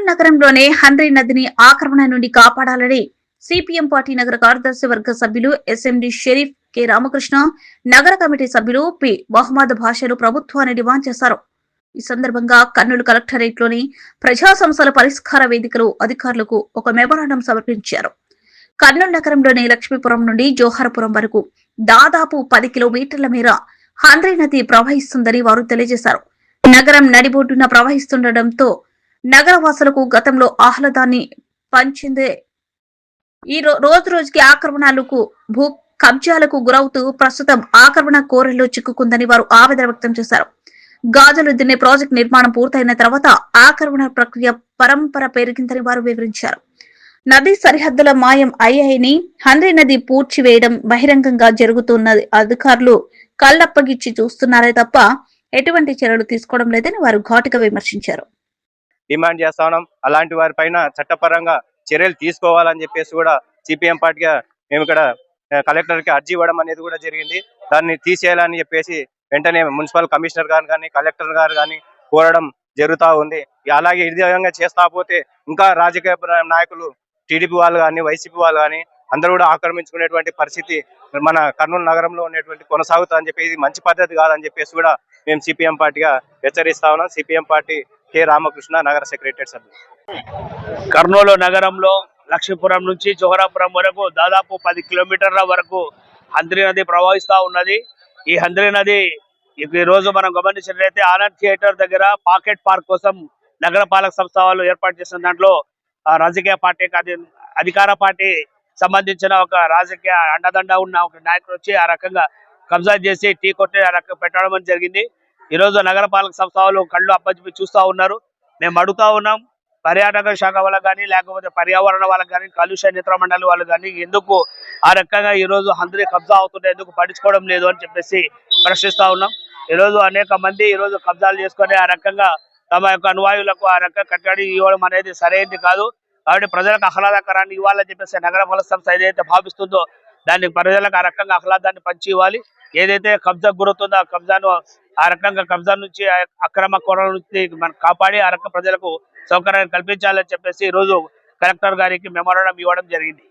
కర్నూలు నగరంలోనే హంద్రీ నదిని ఆక్రమణ నుండి కాపాడాలని సిపిఎం పార్టీ నగర కార్యదర్శి వర్గ సభ్యులు ఎస్ఎండి షరీఫ్ కె రామకృష్ణ నగర కమిటీ సభ్యులు పి మహమ్మద్ భాషలు ప్రభుత్వాన్ని డిమాండ్ చేశారు. ఈ సందర్భంగా కర్నూలు కలెక్టరేట్లోని ప్రజా సమస్యల పరిష్కార వేదికలు అధికారులకు ఒక మెమోరాండం సమర్పించారు. కర్నూలు నగరంలోని లక్ష్మీపురం నుండి జోహారపురం వరకు దాదాపు పది కిలోమీటర్ల మేర హంద్రీ నది ప్రవహిస్తుందని వారు తెలియజేశారు. నగరం నడిబొడ్డున ప్రవహిస్తుండటంతో నగరవాసులకు గతంలో ఆహ్లాదాన్ని పంచిందే. ఈ రోజు రోజుకి ఆక్రమణలకు భూ కబ్జాలకు గురవుతూ ప్రస్తుతం ఆక్రమణ కోరల్లో చిక్కుకుందని వారు ఆవేదన వ్యక్తం చేశారు. గాజులు దిన్నే ప్రాజెక్టు నిర్మాణం పూర్తయిన తర్వాత ఆక్రమణ ప్రక్రియ పరంపర పెరిగిందని వారు వివరించారు. నది సరిహద్దుల మాయం అయ్యాయని హంద్రీ నది పూడ్చివేయడం బహిరంగంగా జరుగుతున్నది అధికారులు కళ్ళప్పగిచ్చి చూస్తున్నారే తప్ప ఎటువంటి చర్యలు తీసుకోవడం లేదని వారు ఘాటుగా విమర్శించారు. డిమాండ్ చేస్తా ఉన్నాం. అలాంటి వారి పైన చట్టపరంగా చర్యలు తీసుకోవాలని చెప్పేసి కూడా సిపిఎం పార్టీగా మేము ఇక్కడ కలెక్టర్కి అర్జీ ఇవ్వడం అనేది కూడా జరిగింది. దాన్ని తీసేయాలని చెప్పేసి వెంటనే మున్సిపల్ కమిషనర్ గారు కానీ కలెక్టర్ గారు కానీ కోరడం జరుగుతా ఉంది. అలాగే ఇదే విధంగా చేస్తా పోతే ఇంకా రాజకీయ నాయకులు టీడీపీ వాళ్ళు కానీ వైసీపీ వాళ్ళు కానీ అందరూ కూడా ఆక్రమించుకునేటువంటి పరిస్థితి మన కర్నూలు నగరంలో ఉన్నటువంటి కొనసాగుతా అని చెప్పి ఇది మంచి పద్ధతి కాదని చెప్పేసి కూడా మేము సిపిఎం పార్టీగా హెచ్చరిస్తా ఉన్నాం. సిపిఎం పార్టీ కె రామకృష్ణ నగర సెక్రటరీ సభ్యులు. కర్నూలు నగరంలో లక్ష్మీపురం నుంచి జోహరాపురం వరకు దాదాపు పది కిలోమీటర్ల వరకు హంద్రి నది ప్రవహిస్తా ఉన్నది. ఈ హంద్రి నది ఈ రోజు మనం గమనించినట్లయితే ఆనంద్ థియేటర్ దగ్గర పాకెట్ పార్క్ కోసం నగరపాలక సంస్థ వాళ్ళు ఏర్పాటు చేసిన దాంట్లో రాజకీయ పార్టీ అధికార పార్టీ సంబంధించిన ఒక రాజకీయ అండదండ ఉన్న ఒక నాయకుడు వచ్చి ఆ రకంగా కబ్జా చేసి టీ కొట్టి ఆ రకంగా పెట్టడం జరిగింది. ఈ రోజు నగర పాలక సంస్థ వాళ్ళు కళ్ళు అప్పచెప్పి చూస్తా ఉన్నారు. మేము అడుగుతా ఉన్నాం. పర్యాటక శాఖ వాళ్ళకి కానీ లేకపోతే పర్యావరణ వాళ్ళకి కానీ కాలుష్య నియంత్రణ మండలి వాళ్ళు కానీ ఎందుకు ఆ రకంగా ఈ రోజు హంద్రీ కబ్జా అవుతుంటే ఎందుకు పట్టించుకోవడం లేదు అని చెప్పేసి ప్రశ్నిస్తా ఉన్నాం. ఈ రోజు అనేక మంది ఈ రోజు కబ్జాలు చేసుకొని ఆ రకంగా తమ యొక్క అనువాయులకు ఆ రకంగా కట్టడి ఇవ్వడం అనేది సరైనది కాదు. కాబట్టి ప్రజలకు ఆహ్లాదకరాన్ని ఇవ్వాలని చెప్పేసి నగర పాలక సంస్థ ఏదైతే భావిస్తుందో దాన్ని ప్రజలకు ఆ రకంగా ఆహ్లాదాన్ని పంచి ఇవ్వాలి. ఏదైతే కబ్జా గురవుతుందో ఆ కబ్జాను ఆ రకంగా కబ్జా నుంచి అక్రమ కొరల నుంచి మనం కాపాడి ఆ రకంగా ప్రజలకు సౌకర్యాన్ని కల్పించాలని చెప్పేసి ఈరోజు రోజు కలెక్టర్ గారికి మెమోరాండం ఇవ్వడం జరిగింది.